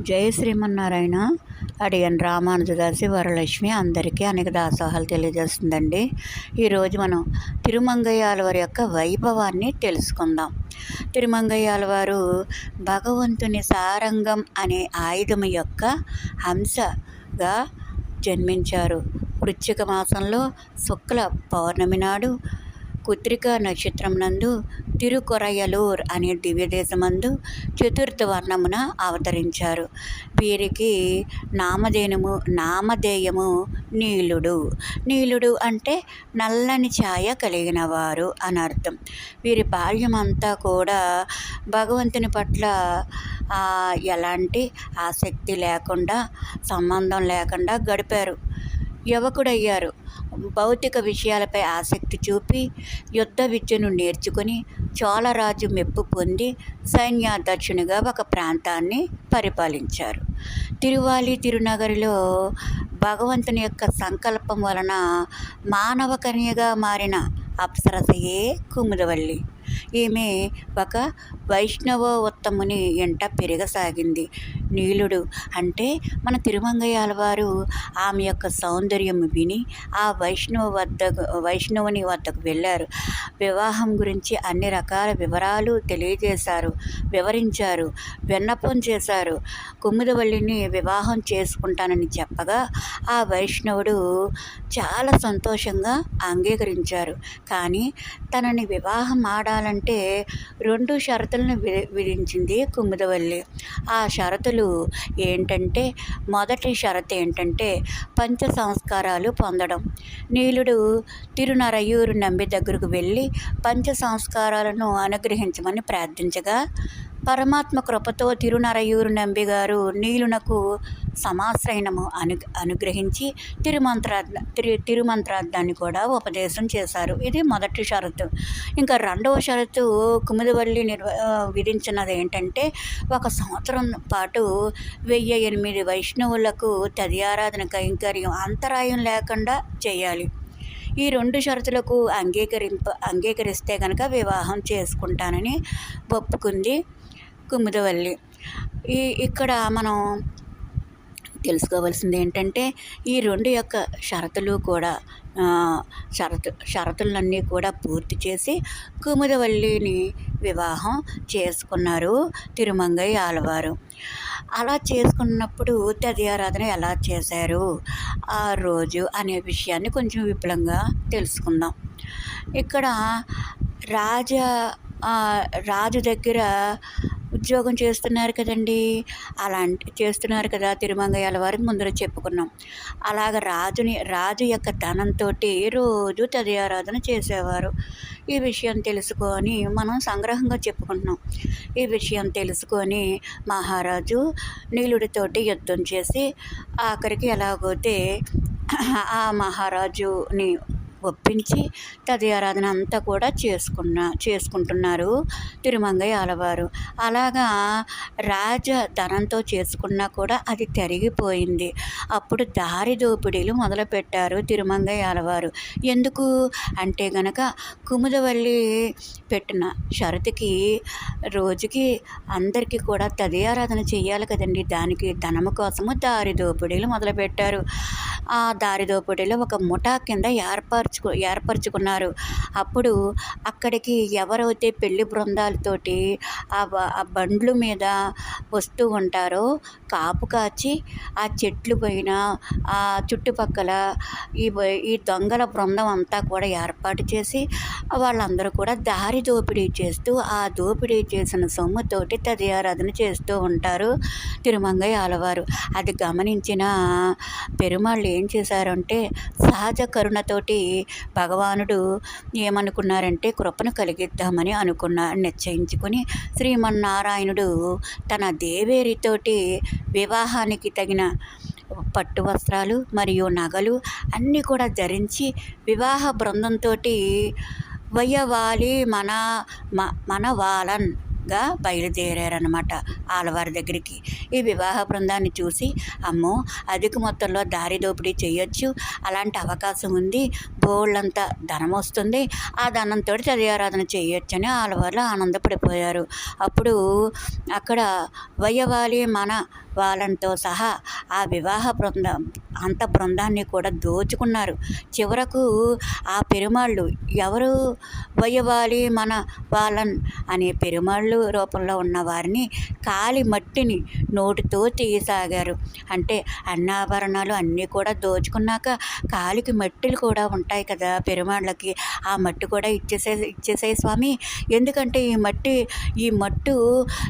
జయ శ్రీమన్నారాయణ అడియన్ రామానుజదాసి వరలక్ష్మి అందరికీ అనేక దాసోహాలు తెలియజేస్తుందండి. ఈరోజు మనం తిరుమంగయ్యాలవారి యొక్క వైభవాన్ని తెలుసుకుందాం. తిరుమంగయ్యాలవారు భగవంతుని సారంగం అనే ఆయుధం యొక్క హంసగా జన్మించారు. వృశ్చిక మాసంలో శుక్ల పౌర్ణమి నాడు కుత్రికా నక్షత్రం నందు తిరుకొరయలూర్ అనే దివ్యదేశమందు చతుర్థ వర్ణమున అవతరించారు. వీరికి నామధేయము నామధేయము నీలుడు. నీలుడు అంటే నల్లని ఛాయ కలిగిన వారు అని అర్థం వీరి బాల్యమంతా కూడా భగవంతుని పట్ల ఎలాంటి ఆసక్తి లేకుండా సంబంధం లేకుండా గడిపారు. యువకుడయ్యారు. భౌతిక విషయాలపై ఆసక్తి చూపి యుద్ధ విద్యను నేర్చుకుని చోళరాజు మెప్పు పొంది సైన్యాధ్యక్షునిగా ఒక ప్రాంతాన్ని పరిపాలించారు. తిరువాలి తిరునగరిలో భగవంతుని యొక్క సంకల్పం వలన మానవ కన్యగా మారిన అప్సరసయే కుముదవల్లి. ఈమె ఒక వైష్ణవ ఉత్తముని ఎంట పెరగసాగింది. నీలుడు. అంటే మన తిరుమంగయ్యాల వారు ఆమె యొక్క సౌందర్యం విని ఆ వైష్ణవ వద్ద వైష్ణవుని వద్దకు వెళ్ళారు. వివాహం గురించి అన్ని రకాల వివరాలు తెలియజేశారు వివరించారు విన్నపం చేశారు. కుమ్మిదవల్లిని వివాహం చేసుకుంటానని చెప్పగా ఆ వైష్ణవుడు చాలా సంతోషంగా అంగీకరించారు. కానీ తనని వివాహం ఆడాలంటే రెండు షరతులను విధించింది కుమ్మిదవల్లి ఆ షరతులు ఏంటంటే మొదటి షరతు ఏంటంటే పంచ సంస్కారాలు పొందడం. నీలుడు తిరునరయూరు నంబి దగ్గరకు వెళ్ళి పంచ సంస్కారాలను అనుగ్రహించమని ప్రార్థించగా పరమాత్మ కృపతో తిరునరయూరు నంబిగారు నీలునకు సమాశ్రయణము అను అనుగ్రహించి తిరుమంత్రార్థ తిరు తిరుమంత్రార్థాన్ని కూడా ఉపదేశం చేశారు. ఇది మొదటి షరతు. ఇంకా రెండవ షరతు కుముదవల్లి నిర్వ విధించినది ఏంటంటే ఒక సంవత్సరం పాటు వెయ్యి ఎనిమిది వైష్ణవులకు తదియారాధన కైంకర్యం అంతరాయం లేకుండా చేయాలి. ఈ రెండు షరతులకు అంగీకరింప అంగీకరిస్తే కనుక వివాహం చేసుకుంటానని ఒప్పుకుంది. కుముదవల్లి ఈ ఇక్కడ మనం తెలుసుకోవాల్సింది ఏంటంటే ఈ రెండు యొక్క షరతులు కూడా షరతు షరతులన్నీ కూడా పూర్తి చేసి కుముదవల్లిని వివాహం చేసుకున్నారు తిరుమంగయ్య ఆలవారు. అలా చేసుకున్నప్పుడు తదియారాధన ఎలా చేశారు? ఆ రోజు అనే విషయాన్ని కొంచెం విపులంగా తెలుసుకుందాం. ఇక్కడ రాజ రాజు దగ్గర ఉద్యోగం చేస్తున్నారు కదండి. అలాంటి చేస్తున్నారు కదా తిరుమంగయ్యాల వారి ముందర చెప్పుకున్నాం. అలాగ రాజుని రాజు యొక్క ధనంతో రోజు తదయారాధన చేసేవారు. ఈ విషయం తెలుసుకొని మనం సంగ్రహంగా చెప్పుకుంటున్నాం. ఈ విషయం తెలుసుకొని మహారాజు నీలుడితోటి యుద్ధం చేసి ఆఖరికి ఎలాగోతే ఆ మహారాజుని ఒప్పించి తదియారాధన అంతా కూడా చేసుకున్న చేసుకుంటున్నారు తిరుమంగయ్య ఆలవారు అలాగా రాజ ధనంతో చేసుకున్నా కూడా అది తరిగిపోయింది. అప్పుడు దారి దోపిడీలు మొదలుపెట్టారు తిరుమంగయ్య ఆలవారు ఎందుకు? అంటే గనక కుముదవల్లి పెట్టిన షరతుకి రోజుకి అందరికీ కూడా తదియారాధన చేయాలి కదండి. దానికి ధనము కోసము దారి దోపిడీలు మొదలుపెట్టారు. ఆ దారి దోపిడీలో ఒక ముఠా కింద ఏర్పాటు ఏర్పరచుకు ఏర్పరచుకున్నారు. అప్పుడు అక్కడికి ఎవరైతే పెళ్ళి బృందాలతోటి ఆ బండ్లు మీద వస్తూ ఉంటారో కాపు కాచి ఆ చెట్లు పైన ఆ చుట్టుపక్కల ఈ ఈ దొంగల బృందం అంతా కూడా ఏర్పాటు చేసి వాళ్ళందరూ కూడా దారి దోపిడీ చేస్తూ ఆ దోపిడీ చేసిన సొమ్ముతోటి తదియారాధన చేస్తూ ఉంటారు తిరుమంగయ్య ఆలవారు. అది గమనించిన పెరుమాళ్ళు ఏం చేశారంటే సహజ కరుణతోటి భగవానుడు ఏమనుకున్నారంటే కృపను కలిగిద్దామని అనుకున్న నిశ్చయించుకుని శ్రీమన్నారాయణుడు తన దేవేరితోటి వివాహానికి తగిన పట్టు వస్త్రాలు మరియు నగలు అన్నీ కూడా ధరించి వివాహ బృందంతో వయ్యవాలి మన మన వాలన్గా బయలుదేరారనమాట ఆలవారి దగ్గరికి. ఈ వివాహ బృందాన్ని చూసి అమ్మో అధిక మొత్తంలో దారి దోపిడీ చేయొచ్చు అలాంటి అవకాశం ఉంది బోళ్ళంత ధనం వస్తుంది ఆ ధనంతో చదివారాధన చేయొచ్చని ఆడవాళ్ళు ఆనందపడిపోయారు. అప్పుడు అక్కడ వయ్యవాలి మన వాళ్ళంతో సహా ఆ వివాహ బృందం అంత బృందాన్ని కూడా దోచుకున్నారు. చివరకు ఆ పెరుమాళ్ళు ఎవరు? వయ్యవాలి మన వాళ్ళన్ అనే పెరుమాళ్ళు రూపంలో ఉన్న వారిని కాలి మట్టిని నోటితో తీయసాగారు. అంటే అన్నాభరణాలు అన్నీ కూడా దోచుకున్నాక కాలికి మట్టిలు కూడా ఉంటాయి ఉంటాయి కదా పెరుమాళ్ళకి. ఆ మట్టి కూడా ఇచ్చేసే ఇచ్చేసే స్వామి. ఎందుకంటే ఈ మట్టి ఈ మట్టు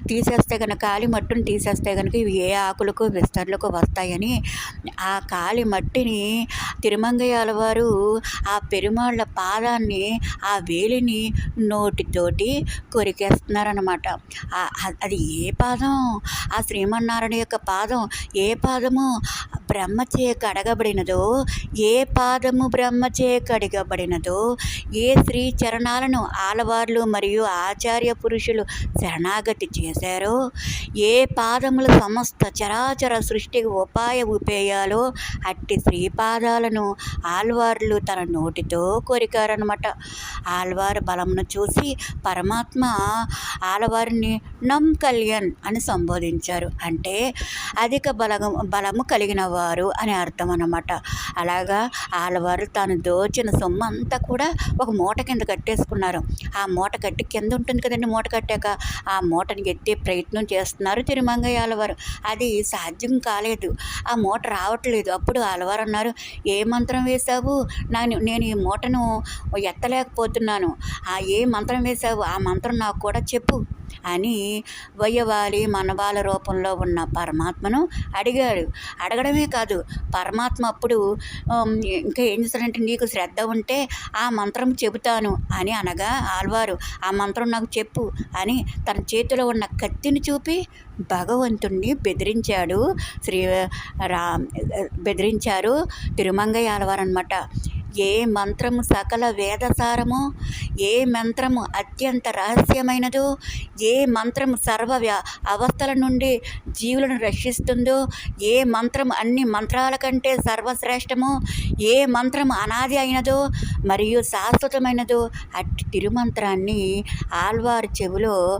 తీసేస్తే కనుక కాలి మట్టును తీసేస్తే కనుక ఇవి ఏ ఆకులకు విస్తరులకు వస్తాయని ఆ కాలి మట్టిని తిరుమంగయ్యాల వారు ఆ పెరుమాళ్ళ పాదాన్ని ఆ వేలిని నోటితోటి కొరికేస్తున్నారనమాట అది ఏ పాదం? ఆ శ్రీమన్నారాయణ యొక్క పాదం ఏ పాదము? బ్రహ్మచే కడగబడినదో ఏ పాదము బ్రహ్మచే కడగబడినదో ఏ స్త్రీ చరణాలను ఆలవార్లు మరియు ఆచార్య పురుషులు శరణాగతి చేశారో ఏ పాదములు సమస్త చరాచర సృష్టికి ఉపాయ ఉపేయాలో అట్టి శ్రీపాదాలను ఆల్వార్లు తన నోటితో కోరికారనమాట ఆల్వారు బలమును చూసి పరమాత్మ ఆలవారిని నమ్ కళ్యాణ్ అని సంబోధించారు. అంటే అధిక బలము బలము కలిగిన వారు అని అర్థం అన్నమాట అలాగా ఆలవారు తాను దోచిన సొమ్ము అంతా కూడా ఒక మూట కింద కట్టేసుకున్నారు. ఆ మూట కట్టి కింద ఉంటుంది కదండి మూట కట్టాక? ఆ మూటని ఎత్తే ప్రయత్నం చేస్తున్నారు తిరుమంగయ్య ఆలవారు. అది సాధ్యం కాలేదు. ఆ మూట రావట్లేదు. అప్పుడు ఆలవారు అన్నారు ఏ మంత్రం వేశావు? నేను నేను ఈ మూటను ఎత్తలేకపోతున్నాను. ఆ ఏ మంత్రం వేశావు? ఆ మంత్రం నాకు కూడా చెప్పు. అని వయ్యవాలి మనవాల రూపంలో ఉన్న పరమాత్మను అడిగాడు. అడగడమే కాదు పరమాత్మ అప్పుడు ఇంకా ఏం చేస్తాడంటే నీకు శ్రద్ధ ఉంటే ఆ మంత్రం చెబుతాను అని అనగా ఆల్వారు ఆ మంత్రం నాకు చెప్పు అని తన చేతిలో ఉన్న కత్తిని చూపి భగవంతుణ్ణి బెదిరించాడు. శ్రీ రా బెదిరించారు తిరుమంగయ్య ఆలవారు అనమాట ఏ మంత్రము సకల వేదసారమో? ఏ మంత్రము అత్యంత రహస్యమైనదో? ఏ మంత్రము సర్వ అవస్థల నుండి జీవులను రక్షిస్తుందో? ఏ మంత్రం అన్ని మంత్రాల కంటే సర్వశ్రేష్టమో? ఏ మంత్రం అనాది అయినదో? మరియు శాశ్వతమైనదో? అట్టి తిరుమంత్రాన్ని ఆల్వారు చెవిలో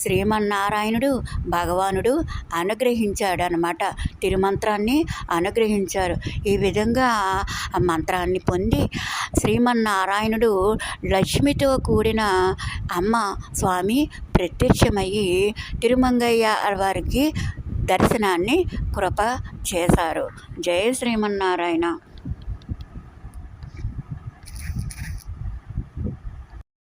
శ్రీమన్నారాయణుడు భగవానుడు అనుగ్రహించాడు అనమాట తిరుమంత్రాన్ని అనుగ్రహించారు. ఈ విధంగా ఆ మంత్రాన్ని పొంది శ్రీమన్నారాయణుడు లక్ష్మితో కూడిన అమ్మ స్వామి ప్రత్యక్షమయ్యి తిరుమంగయ్య వారికి దర్శనాన్ని కృప చేశారు. జయ శ్రీమన్నారాయణ.